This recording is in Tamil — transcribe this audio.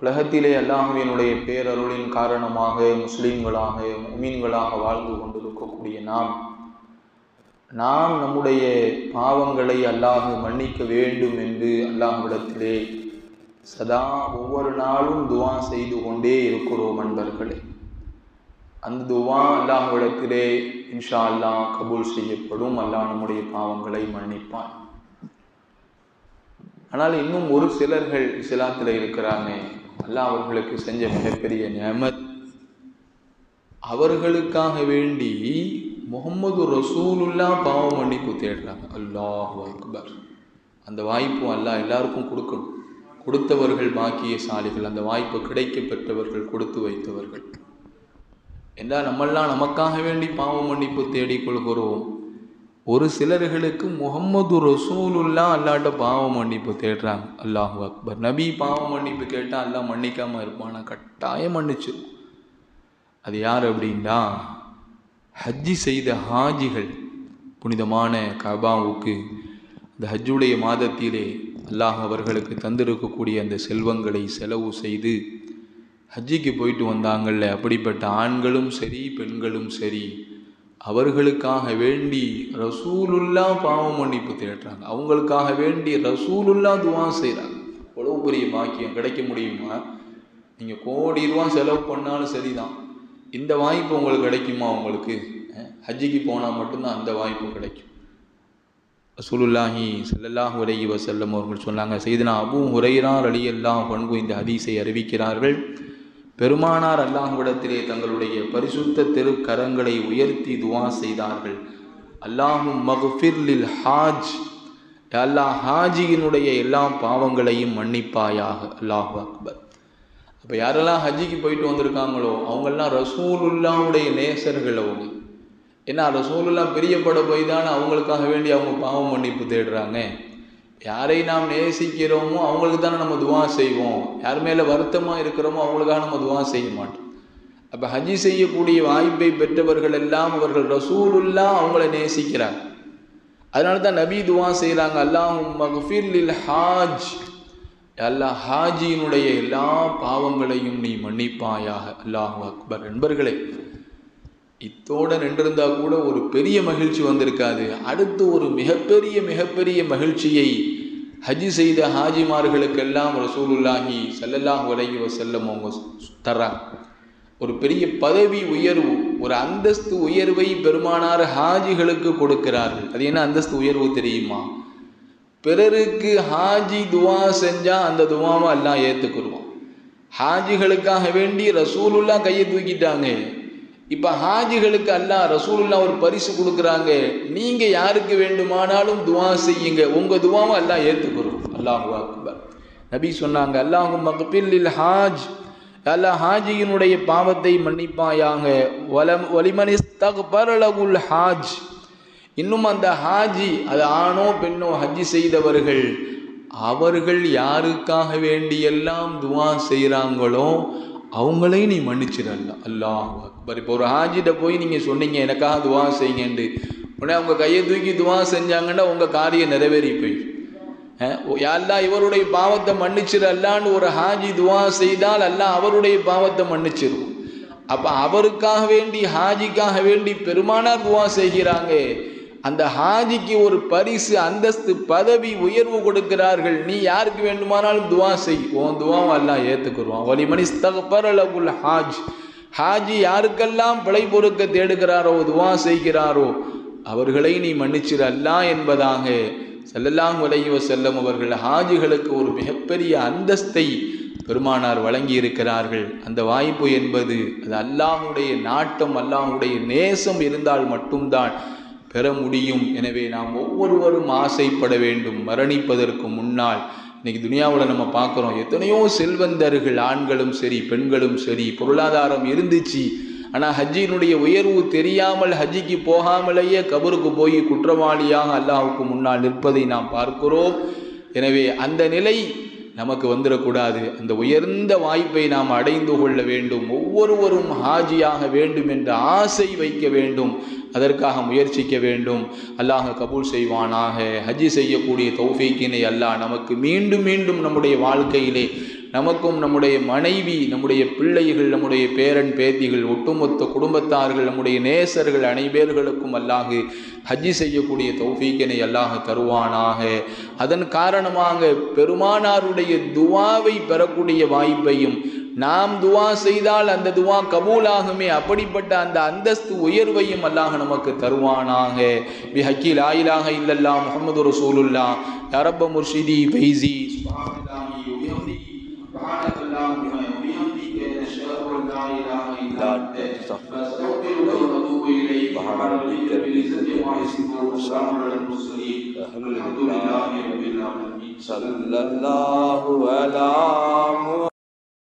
உலகத்திலே அல்லாஹுவினுடைய பேரருளின் காரணமாக முஸ்லீம்களாக உமீன்களாக வாழ்ந்து கொண்டிருக்கக்கூடிய நாம் நாம் நம்முடைய பாவங்களை அல்லாஹ் மன்னிக்க வேண்டும் என்று அல்லாஹ்விடத்திலே சதா ஒவ்வொரு நாளும் துவா செய்து கொண்டே இருக்கிறோம் அன்பர்களே. அந்த துவா அல்லாஹ்விடத்திலே இன்ஷா அல்லாஹ் கபூல் செய்யப்படும். அல்லாஹ் நம்முடைய பாவங்களை மன்னிப்பான். ஆனால் இன்னும் ஒரு சிலர்கள் இஸ்லாத்தில் இருக்கிறாங்க. அல்லாஹ் அவர்களுக்கு செஞ்ச மிகப்பெரிய நியமத். அவர்களுக்காக வேண்டி முகமது ரசூலுல்லா பாவ மன்னிப்பு தேடுறாங்க அல்லாஹ் அக்பர். அந்த வாய்ப்பும் அல்லாஹ் எல்லாருக்கும் கொடுக்கணும். கொடுத்தவர்கள் பாக்கிய சாலைகள் அந்த வாய்ப்பு கிடைக்க பெற்றவர்கள் கொடுத்து வைத்தவர்கள். என்றால் நம்மெல்லாம் நமக்காக வேண்டி பாவ மன்னிப்பு தேடிக்கொள்கிறோம் ஒரு சிலர்களுக்கு முகம்மது ரசூலுல்லா அல்லாட்ட பாவ மன்னிப்பு தேடுறாங்க. அல்லாஹு அக்பர். நபி பாவ மன்னிப்பு கேட்டால் அல்லாஹ் மன்னிக்காமல் இருப்பான்? கட்டாயம் மன்னிச்சு அது யார் அப்படின்னா ஹஜ்ஜி செய்த ஹாஜிகள் புனிதமான கபாவுக்கு அந்த ஹஜ்ஜுடைய மாதத்திலே அல்லாஹ் அவர்களுக்கு தந்திருக்கக்கூடிய அந்த செல்வங்களை செலவு செய்து ஹஜ்ஜிக்கு போயிட்டு வந்தாங்கள்ல அப்படிப்பட்ட ஆண்களும் சரி பெண்களும் சரி அவர்களுக்காக வேண்டி ரசூலுல்லா பாவ மன்னிப்பு தேடுறாங்க அவங்களுக்காக வேண்டி ரசூலுல்லா துவா செய்கிறாங்க எவ்வளவு பெரிய பாக்கியம் கிடைக்க முடியுமா? நீங்கள் கோடி ரூபா செலவு பண்ணாலும் சரிதான். இந்த வாய்ப்பு உங்களுக்கு கிடைக்குமா உங்களுக்கு? ஹஜ்ஜிக்கு போனால் மட்டும்தான் அந்த வாய்ப்பு கிடைக்கும். ரசூலுல்லாஹி ஸல்லல்லாஹு உரையி வசல்லம் அவர்கள் சொன்னாங்க செய்தனா அபு ஹுரைரா ரலியல்லாஹு பண்பு இந்த ஹதீஸை அறிவிக்கிறார்கள். பெருமானார் அல்லாஹ்விடத்திலே தங்களுடைய பரிசுத்த திருக்கரங்களை உயர்த்தி துவா செய்தார்கள். அல்லாஹும் மக்ஃபிர் லில் ஹாஜ். அல்லாஹ் ஹாஜியினுடைய எல்லா பாவங்களையும் மன்னிப்பாயாக. அல்லாஹு அக்பர். அப்போ யாரெல்லாம் ஹஜ்ஜிக்கு போயிட்டு வந்திருக்காங்களோ அவங்கெல்லாம் ரசூலுல்லாவுடைய நேசர்கள் அவங்க. ஏன்னா ரசூலுல்லா பிரியப்பட போய் தானே அவங்களுக்காக வேண்டி அவங்க பாவம் மன்னிப்பு தேடுறாங்க. யாரை நாம் நேசிக்கிறோமோ அவங்களுக்கு தானே நம்ம துவா செய்வோம். யார் மேலே வருத்தமாக இருக்கிறோமோ அவங்களுக்காக நம்ம துவா செய்ய மாட்டோம். அப்போ ஹஜ்ஜி செய்யக்கூடிய வாய்ப்பை பெற்றவர்கள் எல்லாம் அவர்கள் ரசூலுல்லா அவங்கள நேசிக்கிறாங்க அதனால தான் நபி துவா செய்கிறாங்க அல்லாஹ் மகஃபிர் ஹாஜ். அல்லா ஹாஜியினுடைய எல்லா பாவங்களையும் நீ மன்னிப்பாயாக. அல்லாஹ் அக்பர். நண்பர்களே இத்தோடு நின்றிருந்தால் கூட ஒரு பெரிய மகிழ்ச்சி வந்திருக்காது. அடுத்து ஒரு மிகப்பெரிய மிகப்பெரிய மகிழ்ச்சியை ஹஜி செய்த ஹாஜிமார்களுக்கெல்லாம் ரசூலுல்லாஹி ஸல்லல்லாஹு உலகி வஸல்லம் அவங்க தர்றாங்க. ஒரு பெரிய பதவி உயர்வு ஒரு அந்தஸ்து உயர்வை பெருமானார் ஹாஜிகளுக்கு கொடுக்கிறார்கள். அது என்ன அந்தஸ்து உயர்வு தெரியுமா? பிறருக்கு ஹாஜி துவா செஞ்சால் அந்த துவாவை எல்லாம் ஏத்துக்குருவான். ஹாஜிகளுக்காக வேண்டி ரசூலுல்லா கையை தூக்கிட்டாங்க. இப்ப ஹாஜிகளுக்கு அல்லாஹ் ரசூலுல்லா ஒரு பரிசு கொடுக்குறாங்க. நீங்க யாருக்கு வேண்டுமானாலும் துவா செய்யுங்க. உங்க துவாவும் அல்லா ஏத்துக்கிறோம் அல்லாஹு அக்பர். நபி சொன்னாங்க அல்லாஹு மக்பில் ஹாஜ். அல்லாஹ் ஹாஜியினுடைய பாவத்தை மன்னிப்பாயாக. வலம் வலிமனிஸ்தகுல் ஹாஜ். இன்னும் அந்த ஹாஜி அது ஆணோ பெண்ணோ ஹஜ்ஜி செய்தவர்கள் அவர்கள் யாருக்காக வேண்டியெல்லாம் துவா செய்கிறாங்களோ அவங்களையும் நீ மன்னிச்சிடல அல்லாஹ் அக்பர். இப்போ ஒரு ஹாஜிட்ட போய் நீங்கள் சொன்னீங்க எனக்காக துவா செய்யுங்கன்ட்டு. உடனே அவங்க கையை தூக்கி துவா செஞ்சாங்கன்னா உங்கள் காரியம் நிறைவேறி போயிடும். யாரெல்லாம் இவருடைய பாவத்தை மன்னிச்சிரு அல்லான்னு ஒரு ஹாஜி துவா செய்தால் அல்லா அவருடைய பாவத்தை மன்னிச்சிடும் அப்போ அவருக்காக வேண்டி ஹாஜிக்காக வேண்டி பெருமானார் துவா செய்கிறாங்க. அந்த ஹாஜிக்கு ஒரு பரிசு அந்தஸ்து பதவி உயர்வு கொடுக்கிறார்கள். நீ யாருக்கு வேண்டுமானாலும் துவா செய். உன் துவாவும் எல்லாம் ஏற்றுக்குருவான் வலிமணி ஸ்தகப்பரலகுல் ஹாஜ். ஹாஜி யாருக்கெல்லாம் பிழை பொறுக்க தேடுகிறாரோ துவா செய்கிறாரோ அவர்களை நீ மன்னிச்சிடல்லா அல்லாஹ் என்பதாக செல்லலாம் அலைஹி செல்லும் அவர்கள் ஹாஜிகளுக்கு ஒரு மிகப்பெரிய அந்தஸ்தை பெருமானார் வழங்கி இருக்கிறார்கள் அந்த வாய்ப்பு என்பது அது அல்லாஹுடைய நாட்டம் அல்லாஹுடைய நேசம் இருந்தால் மட்டும்தான் பெற முடியும். எனவே நாம் ஒவ்வொருவரும் ஆசைப்பட வேண்டும். மரணிப்பதற்கு முன்னால் இன்னைக்கு துனியாவில் நம்ம பார்க்குறோம் எத்தனையோ செல்வந்தர்கள் ஆண்களும் சரி பெண்களும் சரி பொருளாதாரம் இருந்துச்சு. ஆனால் ஹஜ்ஜினுடைய உயர்வு தெரியாமல் ஹஜ்ஜிக்கு போகாமலேயே கபருக்கு போய் குற்றவாளியாக அல்லாஹுக்கு முன்னால் நிற்பதை நாம் பார்க்கிறோம். எனவே அந்த நிலை நமக்கு வந்துடக்கூடாது. அந்த உயர்ந்த வாய்ப்பை நாம் அடைந்து கொள்ள வேண்டும். ஒவ்வொருவரும் ஹாஜியாக வேண்டும் என்ற ஆசை வைக்க வேண்டும். அதற்காக முயற்சிக்க வேண்டும். அல்லாஹ் கபூல் செய்வானாக. ஹஜ்ஜி செய்யக்கூடிய தௌஃபீக்கினை அல்லாஹ் நமக்கு மீண்டும் மீண்டும் நம்முடைய வாழ்க்கையிலே நமக்கும் நம்முடைய மனைவி நம்முடைய பிள்ளைகள் நம்முடைய பேரன் பேத்திகள் ஒட்டுமொத்த குடும்பத்தார்கள் நம்முடைய நேசர்கள் அனைவர்களுக்கும் அல்லாஹு ஹஜ்ஜி செய்யக்கூடிய தௌஃபீக்கினை அல்லாஹ் தருவானாக. அதன் காரணமாக பெருமானாருடைய துவாவை பெறக்கூடிய வாய்ப்பையும் நாம் துவா செய்தால் அந்த துவா கபூலாகுமே அப்படிப்பட்ட அந்த அந்தஸ்து உயர்வையும் அல்லாஹ் நமக்கு தருவானாக. பி ஹக்கீல் ஆயிலாக இல்லல்லா முகமது ரசூலுல்லா யரப்ப முர்ஷிதி பைசி لاتے بہانا ذکر کی زندگی اس کو شامل المسلم الحمد لله رب العالمين صلى الله على